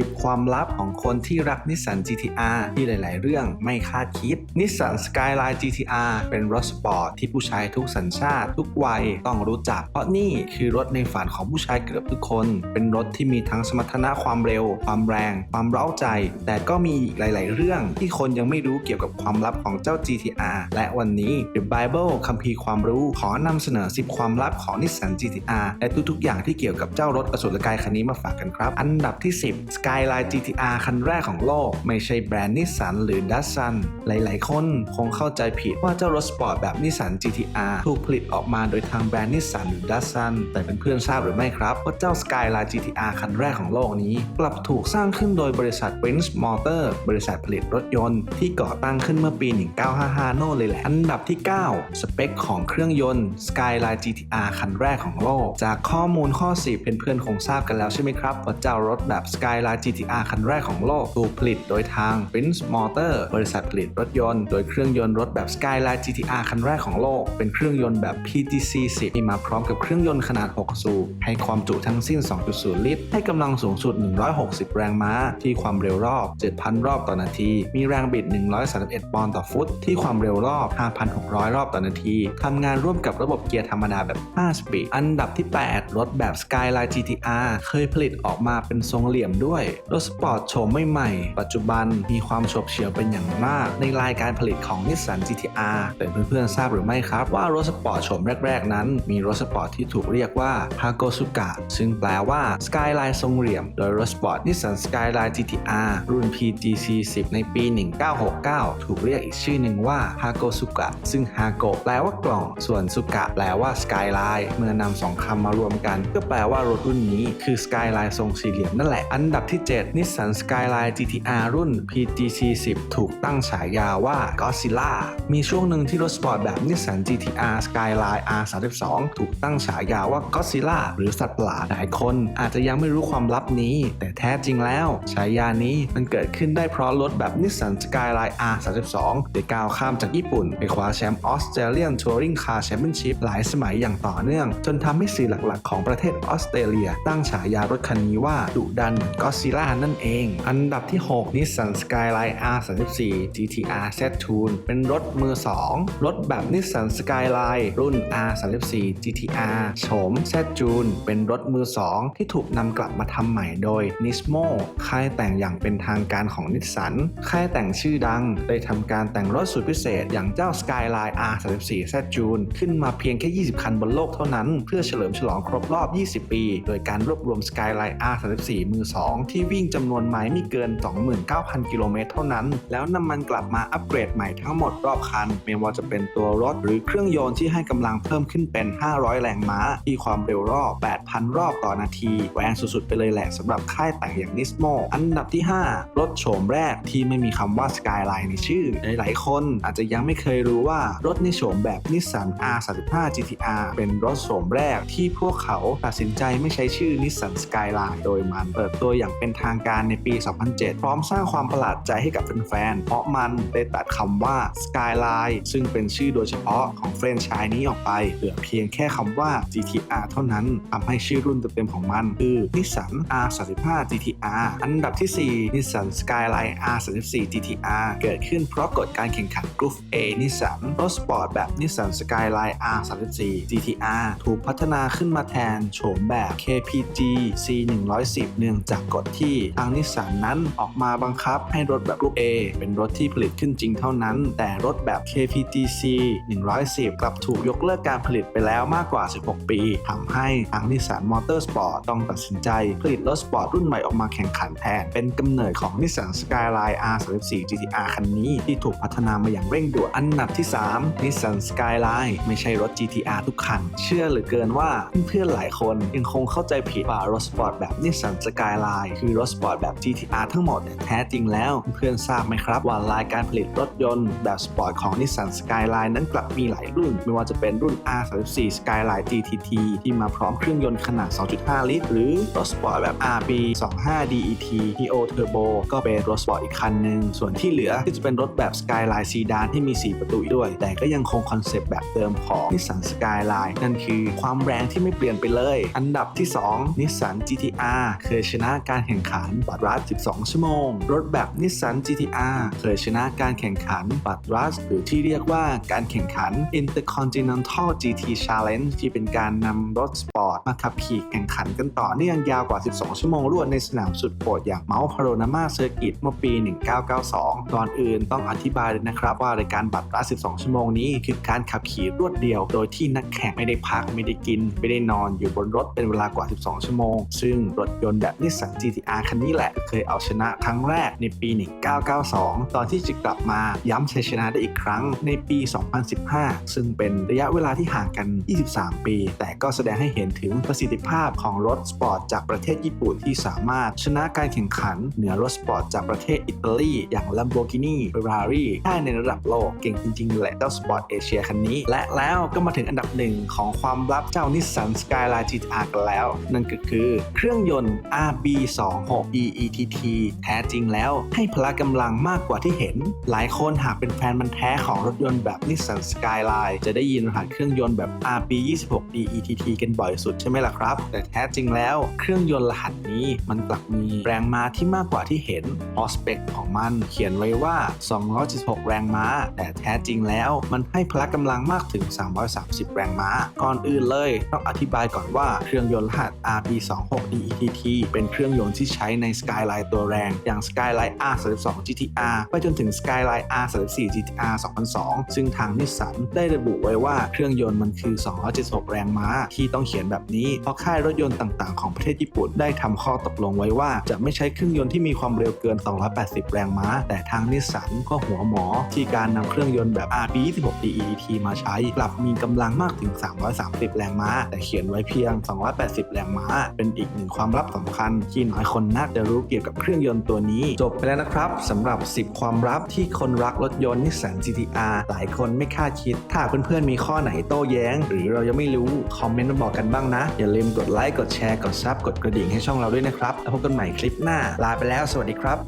10 ความลับของคนที่รักนิสสัน GTR ที่หลาย ๆ เรื่องไม่คาดคิดนิสสัน Skyline GTR เป็นรถสปอร์ตที่ผู้ชายทุกสัญชาติ ทุกวัยต้องรู้จัก เพราะนี่คือรถในฝันของผู้ชายเกือบทุกคน เป็นรถที่มีทั้งสมรรถนะความเร็ว ความแรง ความเร้าใจ แต่ก็มีอีกหลาย ๆ เรื่องที่คนยังไม่รู้เกี่ยวกับความลับของเจ้า GTR และวันนี้ The Bible คัมภีร์ความรู้ขอนำเสนอ 10 ความลับของนิสสัน GTR และทุก ๆ อย่างที่เกี่ยวกับเจ้ารถอสุรกายคันนี้มาฝากกันครับ อันดับที่ 10 Skyline GTR คันแรกของโลก ไม่ใช่แบรนด์นิสสันหรือดัสซันหลาย ๆ คนคงเข้าใจผิดว่าเจ้ารถสปอร์ตแบบนิสสัน GTR ถูกผลิตออกมาโดยทางแบรนด์นิสสันหรือดัสซันแต่เป็นเพื่อนๆทราบหรือไม่ครับว่าเจ้า Skyline GTR คันแรกของโลกนี้ กลับถูกสร้างขึ้นโดยบริษัท Prince Motor บริษัทผลิตรถยนต์ที่ก่อตั้งขึ้นเมื่อปี 1955 โน่นเลยแหละ อันดับที่ 9 สเปคของเครื่องยนต์ Skyline GTR คันแรกของโลก จากข้อมูลข้อ 10 เพื่อนๆคงทราบกันแล้วใช่ไหมครับว่าเจ้ารถแบบ Skyline GTR คันแรกของโลก ถูกผลิตโดยทาง Prince Motor บริษัทผลิตรถยนต์ โดยเครื่องยนต์รถแบบ Skyline GTR คันแรกของโลก เป็นเครื่องยนต์แบบ PTC 10ที่มาพร้อมกับเครื่องยนต์ขนาด 6 สูบ ให้ความจุทั้งสิ้น 2.0 ลิตร ให้กำลังสูงสุด 160 แรงม้า ที่ความเร็วรอบ 7,000 รอบต่อนาที มีแรงบิด 131 ปอนด์ต่อฟุต ที่ความเร็วรอบ 5,600 รอบต่อนาที ทำงานร่วมกับระบบเกียร์ธรรมดาแบบ 5 สปีด อันดับที่ 8 รถแบบ Skyline GTR เคยผลิตออกมาเป็นทรงเหลี่ยมด้วยรถสปอร์ตโฉมใหม่ๆ ปัจจุบันมีความโฉบเฉี่ยวเป็นอย่างมาก ในรายการผลิตของ Nissan GTR แต่เพื่อนๆทราบหรือไม่ครับ ว่ารถสปอร์ตโฉมแรกๆ นั้น มีรถสปอร์ตที่ถูกเรียกว่า h a g o s u k a ซึ่งแปลว่า Skyline ทรงเหลี่ยม โดยรถสปอร์ต Nissan Skyline GTR รุ่น PGC 10ในปี 1969 ถูกเรียกอีกชื่อหนึ่งว่า h a g o s u k a ซึ่ง h a g o แปลว่ากล่อง ส่วน Suka แปลว่า Skyline เมื่อนำสองคำมารวมกัน ก็แปลว่ารถรุ่นนี้คือ Skyline ทรงสี่เหลี่ยมนั่นแหละอันดับที่ 7 Nissan Skyline GTR รุ่น PGC 10 ถูกตั้งฉายาว่า Godzilla มีช่วงหนึ่งที่รถสปอร์ตแบบ Nissan GTR Skyline R32 ถูกตั้งฉายาว่า Godzilla หรือสัตว์ประหลาดหลายคน อาจจะยังไม่รู้ความลับนี้ แต่แท้จริงแล้ว ฉายานี้มันเกิดขึ้นได้เพราะรถแบบ Nissan Skyline R32 ได้ก้าวข้ามจากญี่ปุ่น ไปคว้าแชมป์ Australian Touring Car Championship หลายสมัยอย่างต่อเนื่อง จนทำให้สื่อหลักๆ ของประเทศออสเตรเลีย ตั้งฉายารถคันนี้ว่าดุดันเหมือนก็ซล่านั่นเอง อันดับที่ 6 Nissan Skyline R34 GTR Z Tune เป็นรถมือ 2 รถแบบ Nissan Skyline รุ่น R34 GTR โฉม Z Tune เป็นรถมือ 2 ที่ถูกนำกลับมาทำใหม่โดย Nismo ค่ายแต่งอย่างเป็นทางการของนิสสันค่ายแต่งชื่อดัง ได้ทำการแต่งรถสุดพิเศษอย่างเจ้า Skyline R34 Z Tune ขึ้นมาเพียงแค่ 20 คันบนโลกเท่านั้น เพื่อเฉลิมฉลองครบรอบ 20 ปี โดยการรวบรวม Skyline R34 มือ 2ที่วิ่งจำนวนไมล์ไม่เกิน 29,000 กิโลเมตรเท่านั้น แล้วนำมันกลับมาอัปเกรดใหม่ทั้งหมดรอบคัน ไม่ว่าจะเป็นตัวรถหรือเครื่องยนต์ที่ให้กำลังเพิ่มขึ้นเป็น 500 แรงม้า ที่ความเร็วรอบ 8,000 รอบต่อนาทีแรงสุดๆ ไปเลยแหละสำหรับค่ายแต่งอย่างนิสโมอันดับที่ 5 รถโฉมแรกที่ไม่มีคำว่า Skyline ในชื่อ หลายๆ คนอาจจะยังไม่เคยรู้ว่ารถในโฉมแบบ Nissan R35 GTR เป็นรถโฉมแรกที่พวกเขาตัดสินใจไม่ใช้ชื่อ Nissan Skyline โดยมันเปิดตัวอย่างเป็นทางการในปี 2007 พร้อมสร้างความประหลาดใจให้กับแฟนๆ เพราะมันได้ตัดคำว่า Skyline ซึ่งเป็นชื่อโดยเฉพาะของแฟรนไชส์นี้ออกไป เหลือเพียงแค่คำว่า GTR เท่านั้นทำให้ชื่อรุ่นเต็มๆของมันคือ Nissan R35 GTR อันดับที่ 4 Nissan Skyline R34 GTR เกิดขึ้นเพราะกฎการแข่งขัน Group A Nissan รถสปอร์ตแบบ Nissan Skyline R34 GTR ถูกพัฒนาขึ้นมาแทนโฉมแบบ KPG C110 เนื่องจากกฎที่ทางนิสสันนั้นออกมาบังคับให้รถแบบ Group A เป็นรถที่ผลิตขึ้นจริงเท่านั้น แต่รถแบบ KPTC 110 กลับถูกยกเลิกการผลิตไปแล้วมากกว่า 16 ปีทำให้ทางนิสสันมอเตอร์สปอร์ตต้องตัดสินใจ ผลิตรถสปอร์ตรุ่นใหม่ออกมาแข่งขันแทน เป็นกำเนิดของนิสสัน Skyline R34 GTR คันนี้ ที่ถูกพัฒนามาอย่างเร่งด่วนอันดับที่ 3 Nissan Skyline ไม่ใช่รถ GTR ทุกคัน เชื่อหลือเกินว่าเพื่อนๆหลายคนยังคงเข้าใจผิดว่ารถสปอร์ตแบบ Nissan Skyline คือรถสปอร์ตแบบ GTR ทั้งหมดแท้จริงแล้วเพื่อนทราบไหมครับ ว่ารายการผลิตรถยนต์แบบสปอร์ตของ Nissan Skyline นั้นกลับมีหลายรุ่น ไม่ว่าจะเป็นรุ่น R34 Skyline GTT ที่มาพร้อมเครื่องยนต์ขนาด 2.5 ลิตร หรือรถสปอร์ตแบบ RB 25 DET Neo Turbo ก็เป็นรถสปอร์ตอีกคันหนึ่งส่วนที่เหลือก็จะเป็นรถแบบ Skyline Sedan ที่มี 4 ประตูด้วย แต่ก็ยังคงคอนเซปต์แบบเดิมของ Nissan Skyline นั่นคือความแรงที่ไม่เปลี่ยนไปเลย อันดับที่ 2 Nissan GTR เคยชนะการการแข่งขันบัตรรัส 12 ชั่วโมง รถแบบนิสสัน GTR เคยชนะการแข่งขันบัตรรัส หรือที่เรียกว่าการแข่งขัน Intercontinental GT Challenge ที่เป็นการนำรถสปอร์ตมาขับขี่แข่งขันกันต่อเนื่องยาวกว่า 12 ชั่วโมงรวดในสนามสุดโหดอย่างเมาส์พาโรนามาเซอร์กิตเมื่อปี 1992 ก่อนอื่นต้องอธิบายเลยนะครับว่ารายการบัตรรัส 12 ชั่วโมงนี้คือการขับขี่รวดเดียว โดยที่นักแข่งไม่ได้พักไม่ได้กิน ไม่ได้นอนอยู่บนรถเป็นเวลากว่า 12 ชั่วโมง ซึ่งรถยนต์แบบนิสสัน GT GTR คันนี้แหละ เคยเอาชนะครั้งแรกในปี 1992 ตอนที่จะกลับมาย้ำชัยชนะได้อีกครั้งในปี 2015 ซึ่งเป็นระยะเวลาที่ห่างกัน 23 ปี แต่ก็แสดงให้เห็นถึงประสิทธิภาพของรถสปอร์ตจากประเทศญี่ปุ่นที่สามารถชนะการแข่งขันเหนือรถสปอร์ตจากประเทศอิตาลี อย่าง Lamborghini Ferrari ได้ในระดับโลกเก่งจริงๆแหละเจ้าสปอร์ตเอเชียคันนี้ และแล้วก็มาถึงอันดับหนึ่งของความลับเจ้านิสสัน Skyline GTR กันแล้ว นั่นก็คือเครื่องยนต์ RB2 26 EETT แท้จริงแล้วให้พละกำลังมากกว่าที่เห็น หลายคนหากเป็นแฟนมันแท้ของรถยนต์แบบนิสสัน Skyline จะได้ยินรหัสเครื่องยนต์แบบ RB26 EETT กันบ่อยสุดใช่ไหมล่ะครับ แต่แท้จริงแล้วเครื่องยนต์รหัสนี้มันกลับมีแรงม้าที่มากกว่าที่เห็นเพราะสเปคของมันเขียนไว้ว่า 276 แรงม้า แต่แท้จริงแล้วมันให้พละกำลังมากถึง 330 แรงม้า ก่อนอื่นเลย ต้องอธิบายก่อนว่าเครื่องยนต์รหัส RB26 EETT เป็นเครื่องยนต์ที่ใช้ใน Skyline ตัวแรง อย่าง Skyline R32 GTR ไปจนถึง Skyline R34 GTR 2002 ซึ่งทางนิสสันได้ระบุไว้ว่าเครื่องยนต์มันคือ 276 แรงม้า ที่ต้องเขียนแบบนี้ เพราะค่ายรถยนต์ต่างๆ ของประเทศญี่ปุ่นได้ทำข้อตกลงไว้ว่าจะไม่ใช้เครื่องยนต์ที่มีความเร็วเกิน 280 แรงม้า แต่ทางนิสสันก็หัวหมอ ที่การนำเครื่องยนต์แบบ RB26 DET มาใช้กลับมีกำลังมากถึง 330 แรงม้า แต่เขียนไว้เพียง 280 แรงม้า เป็นอีกหนึ่งความลับสำคัญที่น้อยคนน่าจะรู้เกี่ยวกับเครื่องยนต์ตัวนี้ จบไปแล้วนะครับสำหรับ 10 ความลับที่คนรักรถยนต์นิสสัน GTR หลายคนไม่คาดคิด ถ้าเพื่อนๆมีข้อไหนโต้แย้ง หรือเรายังไม่รู้ คอมเมนต์มาบอกกันบ้างนะ อย่าลืมกดไลค์กดแชร์กดซับกดกระดิ่งให้ช่องเราด้วยนะครับ แล้วพบกันใหม่คลิปหน้าลาไปแล้วสวัสดีครับ